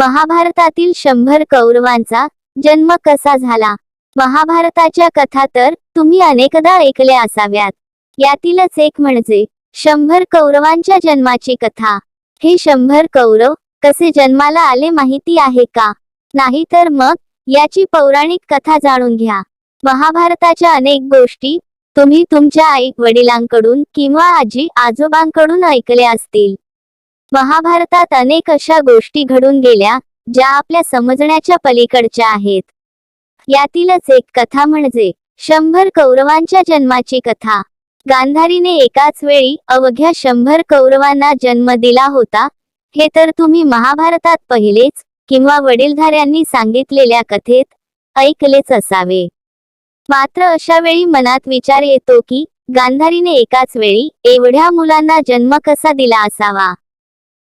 महाभारतातील शंभर कौरवांचा जन्म कसा झाला? महाभारताच्या कथा तर तुम्ही अनेकदा ऐकल्या असाव्यात. यातीलच एक म्हणजे शंभर कौरवांच्या जन्माची कथा. हे शंभर कौरव कसे जन्माला आले माहिती आहे का? नाही तर मग याची पौराणिक कथा जाणून घ्या. महाभारताच्या अनेक गोष्टी तुम्ही तुमच्या आई वडिलांकडून किंवा आजी आजोबांकडून ऐकल्या असतील. महाभारतात अनेक अशा गोष्टी घडून गेल्या ज्या आपल्या समजण्याच्या पलीकडच्या आहेत. यातीलच एक कथा म्हणजे शंभर कौरवांच्या जन्माची कथा. गांधारीने एकाच वेळी अवघ्या शंभर कौरवांना जन्म दिला होता हे तर तुम्ही महाभारतात पहिलेच किंवा वडीलधाऱ्यांनी सांगितलेल्या कथेत ऐकलेच असावे. मात्र अशा वेळी मनात विचार येतो की गांधारीने एकाच वेळी एवढ्या मुलांना जन्म कसा दिला असावा?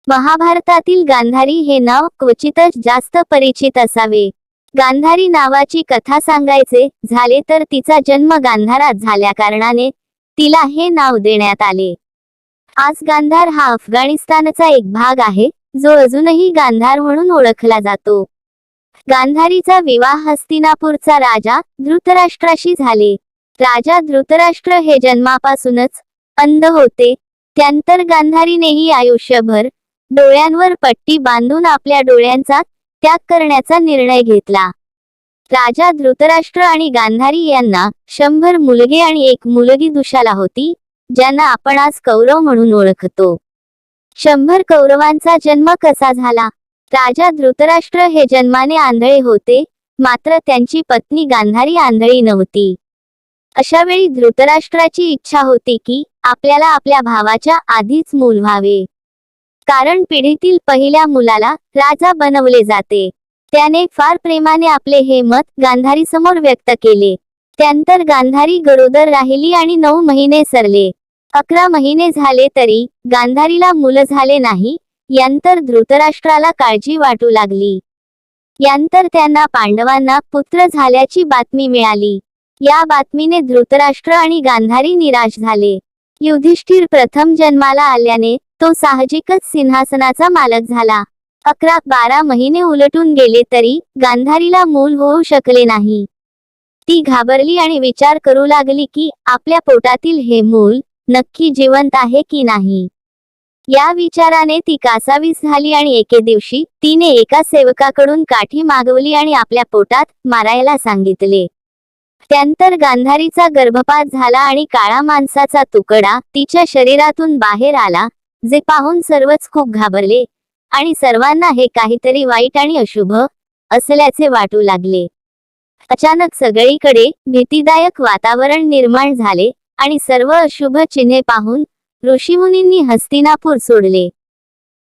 महाभारतातील गांधारी हे नाव क्वचितच जास्त परिचित असावे. गांधारी नावाची कथा सांगायचे झाले तर तिचा जन्म गांधारात झाल्या कारणाने तिला हे नाव देण्यात आले. आज गांधार हा अफगाणिस्तानचा एक भाग आहे जो अजूनही गांधार म्हणून ओळखला जातो. गांधारीचा विवाह हस्तिनापूरचा राजा धृतराष्ट्राशी झाले. राजा धृतराष्ट्र हे जन्मापासूनच अंध होते त्यानंतर गांधारीनेही आयुष्यभर डोळ्यांवर पट्टी बांधून आपल्या डोळ्यांचा त्याग करण्याचा निर्णय घेतला. राजा धृतराष्ट्र आणि गांधारी यांना शंभर मुलगे आणि एक मुलगी दुशाला होती ज्यांना आपण आज कौरव म्हणून ओळखतो. शंभर कौरवांचा जन्म कसा झाला? राजा धृतराष्ट्र हे जन्माने आंधळे होते मात्र त्यांची पत्नी गांधारी आंधळी नव्हती. अशा वेळी धृतराष्ट्राची इच्छा होती की आपल्याला आपल्या भावाच्या आधीच मूल व्हावे. कारण पिढीतील पहिल्या मुलाला राजा बनवले जाते. त्याने फार प्रेमाने आपले हे मत गांधारी समोर व्यक्त केले. त्यानंतर गांधारी गरोदर राहिली आणि नऊ महिने सरले. अकरा महिने झाले तरी गांधारीला मुलं झाले नाही यानंतर धृतराष्ट्राला काळजी वाटू लागली. यानंतर त्यांना पांडवांना पुत्र झाल्याची बातमी मिळाली. या बातमीने धृतराष्ट्र आणि गांधारी निराश झाले. युधिष्ठिर प्रथम जन्माला आल्याने तो साहजिकच सिंहासनाचा मालक झाला. अकरा बारा महिने उलटून गेले तरी गांधारीला मूल होऊ शकले नाही. ती घाबरली आणि विचार करू लागली की आपल्या पोटातील हे मूल नक्की जिवंत आहे की नाही. या विचाराने ती कासावीस झाली आणि एके दिवशी तिने एका सेवकाकडून काठी मागवली आणि आपल्या पोटात मारायला सांगितले. त्यानंतर गांधारीचा गर्भपात झाला आणि काळा माणसाचा तुकडा तिच्या शरीरातून बाहेर आला जे पाहून सर्वच खूप घाबरले आणि सर्वांना हे काहीतरी वाईट आणि अशुभ असल्याचे वाटू लागले. अचानक सगळीकडे भीतीदायक वातावरण निर्माण झाले आणि सर्व अशुभ चिन्हे पाहून ऋषीमुनींनी हस्तिनापूर सोडले.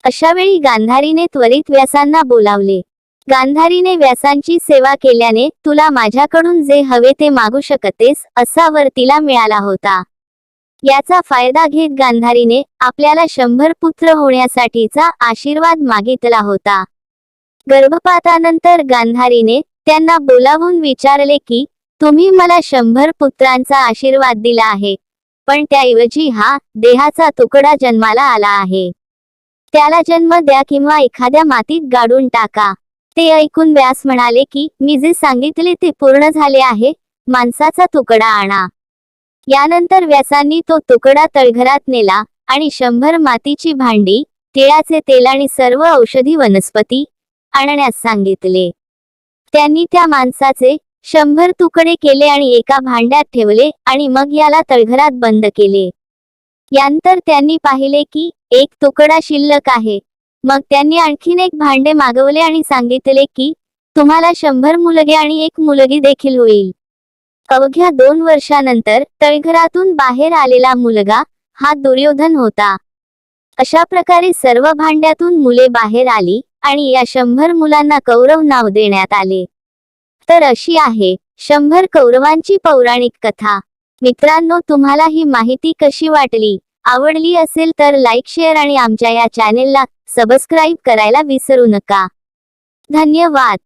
अशा वेळी गांधारीने त्वरित व्यासांना बोलावले. गांधारीने व्यासांची सेवा केल्याने तुला माझ्याकडून जे हवे ते मागू शकतेस असा वर तिला मिळाला होता. याचा फायदा घेत गांधारीने आपल्याला शंभर पुत्र होण्यासाठीचा आशीर्वाद मागितला होता. गर्भपातानंतर गांधारीने त्यांना बोलावून विचारले की तुम्ही मला शंभर पुत्रांचा आशीर्वाद दिला आहे पण त्याऐवजी हा देहाचा तुकडा जन्माला आला आहे. त्याला जन्म द्या किंवा एखाद्या मातीत गाडून टाका. ते ऐकून व्यास म्हणाले की मी जे सांगितले ते पूर्ण झाले आहे माणसाचा तुकडा आणा. यानंतर व्यासांनी तो तुकडा तळघरात नेला आणि शंभर मातीची भांडी तिळाचे तेल आणि सर्व औषधी वनस्पती आणण्यास सांगितले. त्यांनी त्या माणसाचे शंभर तुकडे केले आणि एका भांड्यात ठेवले आणि मग याला तळघरात बंद केले. यानंतर त्यांनी पाहिले की एक तुकडा शिल्लक आहे. मग त्यांनी आणखीन एक भांडे मागवले आणि सांगितले की तुम्हाला शंभर मुलगे आणि एक मुलगी देखील होईल. अवघ्या दोन वर्षानंतर तळघरातून बाहेर आलेला मुलगा हा दुर्योधन होता. अशा प्रकारे सर्व भांड्यातून मुले बाहेर आली आणि या शंभर मुलांना कौरव नाव देण्यात आले. तर अशी आहे शंभर कौरवांची पौराणिक कथा. मित्रांनो तुम्हाला ही माहिती कशी वाटली? आवडली असेल तर लाईक शेअर आणि आमच्या या चॅनेलला सबस्क्राईब करायला विसरू नका. धन्यवाद.